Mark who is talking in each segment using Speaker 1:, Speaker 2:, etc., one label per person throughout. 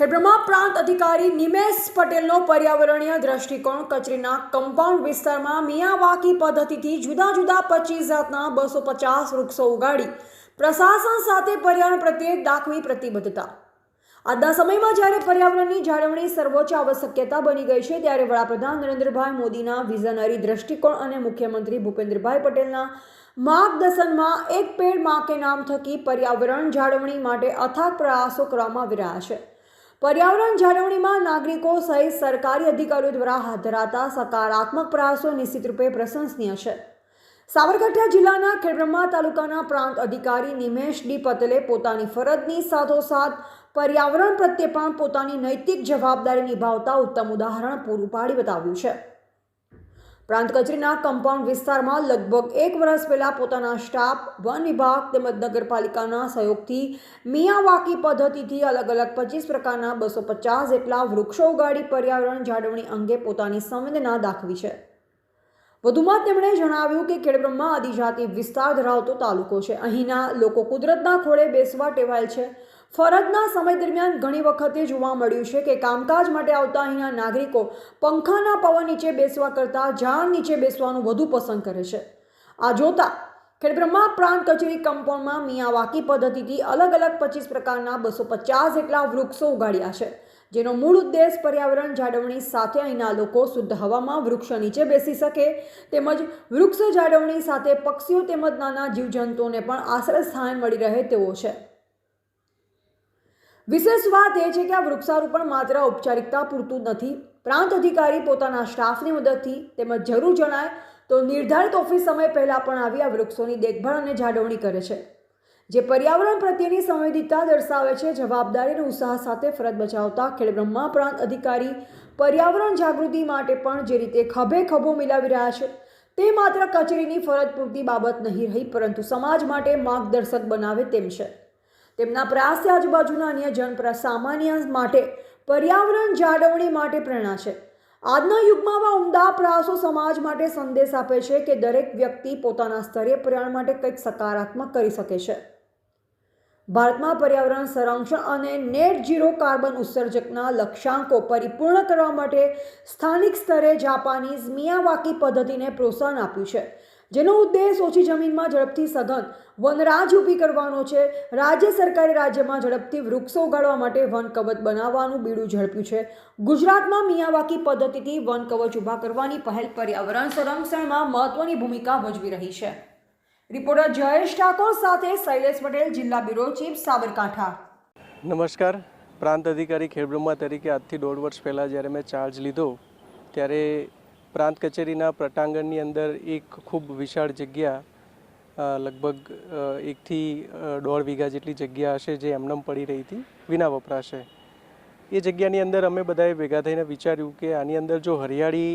Speaker 1: ખેડબ્રહ્મા પ્રાંત અધિકારી નિમેશ પટેલનો પર્યાવરણીય દ્રષ્ટિકોણ કચરીના કમ્પાઉન્ડ વિસ્તારમાં મિયાવાકી પદ્ધતિથી જુદા જુદા પચીસ જાતના બસો પચાસ વૃક્ષો ઉગાડી પ્રશાસન સાથે પર્યાવરણ પ્રત્યે દાખવી પ્રતિબદ્ધતા. આજના સમયમાં જ્યારે પર્યાવરણની જાળવણી સર્વોચ્ચ આવશ્યકતા બની ગઈ છે, ત્યારે વડાપ્રધાન નરેન્દ્રભાઈ મોદીના વિઝનરી દ્રષ્ટિકોણ અને મુખ્યમંત્રી ભૂપેન્દ્રભાઈ પટેલના માર્ગદર્શનમાં એક પેડમાં કે નામ થકી પર્યાવરણ જાળવણી માટે અથાગ પ્રયાસો કરવામાં આવી રહ્યા છે. પર્યાવરણ જાળવણીમાં નાગરિકો સહિત સરકારી અધિકારીઓ દ્વારા હાથ ધરાતા સકારાત્મક પ્રયાસો નિશ્ચિત રૂપે પ્રશંસનીય છે. સાબરકાંઠા જિલ્લાના ખેડબ્રહ્મા તાલુકાના પ્રાંત અધિકારી નિમેશ ડી પટેલે પોતાની ફરજની સાથોસાથ પર્યાવરણ પ્રત્યે પણ પોતાની નૈતિક જવાબદારી નિભાવતા ઉત્તમ ઉદાહરણ પૂરું પાડી બતાવ્યું છે. પ્રાંત કચેરીના કમ્પાઉન્ડ વિસ્તારમાં લગભગ એક વર્ષ પહેલાં પોતાના સ્ટાફ, વન વિભાગ તેમજ નગરપાલિકાના સહયોગથી મિયાવાકી પદ્ધતિથી અલગ અલગ પચીસ પ્રકારના બસો પચાસ જેટલા વૃક્ષો ઉગાડી પર્યાવરણ જાળવણી અંગે પોતાની સંવેદના દાખવી છે. વધુમાં તેમણે જણાવ્યું કે ખેડબ્રહ્મા આદિજાતિ વિસ્તાર ધરાવતો તાલુકો છે. અહીંના લોકો કુદરતના ખોળે બેસવા ટેવાય છે. ફરજના સમય દરમિયાન ઘણી વખતે જોવા મળ્યું છે કે કામકાજ માટે આવતા અહીંના નાગરિકો પંખાના પવન નીચે બેસવા કરતાં ઝાડ નીચે બેસવાનું વધુ પસંદ કરે છે. આ જોતા ખેડબ્રહ્મા પ્રાંત કચેરી કમ્પાઉન્ડમાં મિયાવાકી પદ્ધતિથી અલગ અલગ પચીસ પ્રકારના બસો પચાસ જેટલા વૃક્ષો ઉગાડ્યા છે, જેનો મૂળ ઉદ્દેશ પર્યાવરણ જાળવણી સાથે અહીંના લોકો શુદ્ધ હવામાં વૃક્ષો નીચે બેસી શકે તેમજ વૃક્ષ જાળવણી સાથે પક્ષીઓ તેમજ નાના જીવજંતુઓને પણ આશ્રય સ્થાન મળી રહે તેવો છે. વિશેષ વાત એ છે કે આ વૃક્ષારોપણ માત્ર ઔપચારિકતા પૂરતું નથી. પ્રાંત અધિકારી પોતાના સ્ટાફની મદદથી તેમજ જરૂર જણાય તો નિર્ધારિત ઓફિસ સમય પહેલાં પણ આવી આ વૃક્ષોની દેખભાળ અને જાળવણી કરે છે. જે પર્યાવરણ પ્રત્યેની સંવેદિતા દર્શાવે છે, જવાબદારી અને ઉત્સાહ સાથે ફરજ બજાવતા ખેડબ્રહ્મા પ્રાંત અધિકારી પર્યાવરણ જાગૃતિ માટે પણ જે રીતે ખભે ખભો મિલાવી રહ્યા છે, તે માત્ર કચેરીની ફરજ પૂરતી બાબત નહીં રહી, પરંતુ સમાજ માટે માર્ગદર્શક બનાવે તેમ છે. તેમના પ્રયાસથી આજુબાજુના અન્ય જન સામાન્ય માટે પર્યાવરણ જાળવણી માટે પ્રેરણા છે. આજના યુગમાં આવા ઉમદા પ્રયાસો સમાજ માટે સંદેશ આપે છે કે દરેક વ્યક્તિ પોતાના સ્તરે પર્યાવરણ માટે કંઈક સકારાત્મક કરી શકે છે. ભારતમાં પર્યાવરણ સંરક્ષણ અને નેટ ઝીરો કાર્બન ઉત્સર્જકના લક્ષ્યાંકો પરિપૂર્ણ કરવા માટે સ્થાનિક સ્તરે જાપાનીઝ મિયાવાકી પદ્ધતિને પ્રોત્સાહન આપ્યું છે. જેનો ઉદ્દેશ ઓછી જમીનમાં ઝડપથી સઘન વનરાજ ઊભી કરવાનો છે. રાજ્ય સરકારે રાજ્યમાં ઝડપથી વૃક્ષો ઉગાડવા માટે વન કવચ બનાવવાનું બીડું ઝડપ્યું છે. ગુજરાતમાં મિયાવાકી પદ્ધતિથી વન કવચ ઊભા કરવાની પહેલ પર્યાવરણ સંરક્ષણમાં મહત્વની ભૂમિકા ભજવી રહી છે. રિપોર્ટર જયેશ ઠાકોર સાથે શૈલેષ પટેલ, જિલ્લા બ્યુરો ચીફ, સાબરકાંઠા.
Speaker 2: નમસ્કાર. પ્રાંત અધિકારી ખેડબ્રહ્મા તરીકે આજથી દોઢ વર્ષ પહેલાં જ્યારે મેં ચાર્જ લીધો, ત્યારે પ્રાંત કચેરીના પ્રટાંગણની અંદર એક ખૂબ વિશાળ જગ્યા લગભગ એકથી દોઢ વીઘા જેટલી જગ્યા હશે જે એમનેમ પડી રહી હતી, વિના વપરાશે. એ જગ્યાની અંદર અમે બધાએ ભેગા થઈને વિચાર્યું કે આની અંદર જો હરિયાળી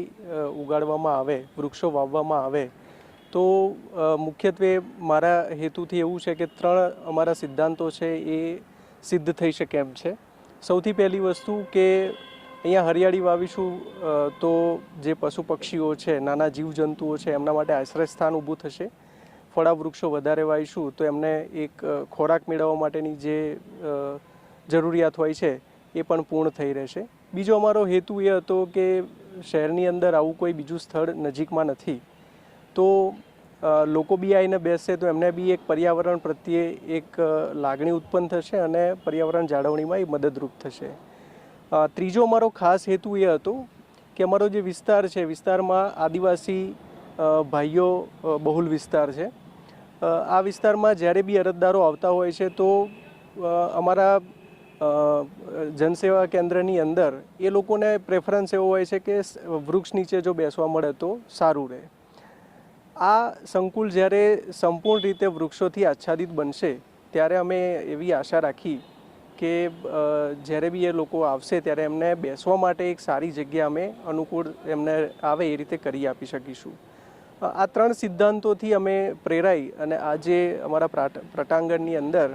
Speaker 2: ઉગાડવામાં આવે, વૃક્ષો વાવવામાં આવે, તો મુખ્યત્વે મારા હેતુથી એવું છે કે ત્રણ અમારા સિદ્ધાંતો છે એ સિદ્ધ થઈ શકે એમ છે. સૌથી પહેલી વસ્તુ કે અહીંયા હરિયાળી વાવીશું તો જે પશુ પક્ષીઓ છે, નાના જીવજંતુઓ છે, એમના માટે આશ્રય સ્થાન ઊભું થશે. ફળા વૃક્ષો વધારે વાવીશું, તો એમને એક ખોરાક મેળવવા માટેની જે જરૂરિયાત હોય છે, એ પણ પૂર્ણ થઈ રહેશે. બીજો અમારો હેતુ એ હતો કે શહેરની અંદર આવું કોઈ બીજું સ્થળ નજીકમાં નથી. તો લોકો બી આવીને બેસશે તો એમને બી એક પર્યાવરણ પ્રત્યે એક લાગણી ઉત્પન્ન થશે અને પર્યાવરણ જાળવણીમાં એ મદદરૂપ થશે. ત્રીજો અમારો ખાસ હેતુ એ હતો કે અમારો જે વિસ્તાર છે, વિસ્તારમાં આદિવાસી ભાઈઓ બહુલ વિસ્તાર છે. આ વિસ્તારમાં જ્યારે બી અરજદારો આવતા હોય છે તો અમારા જનસેવા કેન્દ્રની અંદર એ લોકોને પ્રેફરન્સ એવો હોય છે કે વૃક્ષ નીચે જો બેસવા મળે તો સારું રહે. આ સંકુલ જ્યારે સંપૂર્ણ રીતે વૃક્ષોથી આચ્છાદિત બનશે, ત્યારે અમે એવી આશા રાખી કે જ્યારે બી એ લોકો આવશે ત્યારે એમને બેસવા માટે એક સારી જગ્યા અમે અનુકૂળ એમને આવે એ રીતે કરી આપી શકીશું. આ ત્રણ સિદ્ધાંતોથી અમે પ્રેરાઈ અને આજે અમારા પ્રાટ- પ્રટાંગણની અંદર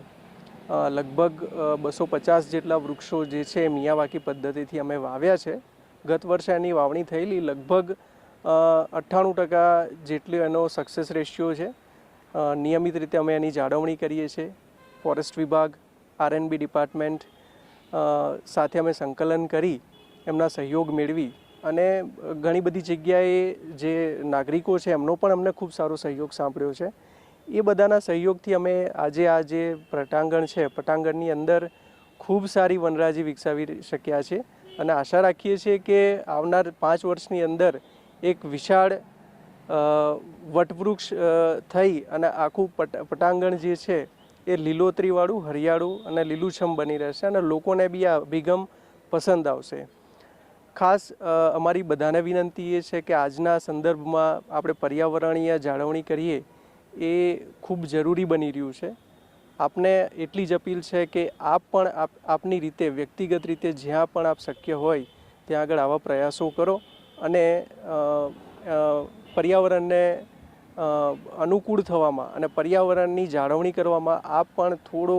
Speaker 2: લગભગ બસો પચાસ જેટલા વૃક્ષો જે છે મિયાવાકી પદ્ધતિથી અમે વાવ્યા છે. ગત વર્ષે એની વાવણી થયેલી લગભગ અઠ્ઠાણું ટકા જેટલો એનો સક્સેસ રેશિયો છે. નિયમિત રીતે અમે એની જાળવણી કરીએ છીએ. ફોરેસ્ટ વિભાગ આરએનબી ડિપાર્ટમેન્ટ સાથે અમે સંકલન કરી, એમના સહયોગ મેળવી અને ઘણી બધી જગ્યાએ જે નાગરિકો છે, એમનો પણ અમને ખૂબ સારો સહયોગ સાંપડ્યો છે. એ બધાના સહયોગથી અમે આજે આ જે પટાંગણ છે, પટાંગણની અંદર ખૂબ સારી વનરાજી વિકસાવી શક્યા છે અને આશા રાખીએ છીએ કે આવનાર પાંચ વર્ષની અંદર એક વિશાળ વટવૃક્ષ થઈ અને આખું પટ, પટાંગણ જે છે એ લીલોતરીવાળું, હરિયાળું અને લીલુંછમ બની રહેશે અને લોકોને બી આ અભિગમ પસંદ આવશે. ખાસ અમારી બધાને વિનંતી એ છે કે આજના સંદર્ભમાં આપણે પર્યાવરણીય જાળવણી કરીએ એ ખૂબ જરૂરી બની રહ્યું છે. આપને એટલી જ અપીલ છે કે આપ પણ આપ, આપની રીતે, વ્યક્તિગત રીતે જ્યાં પણ આપ શક્ય હોય, ત્યાં આગળ આવા પ્રયાસો કરો અને પર્યાવરણને અનુકૂળ થવામાં અને પર્યાવરણની જાળવણી કરવામાં આ પણ થોડો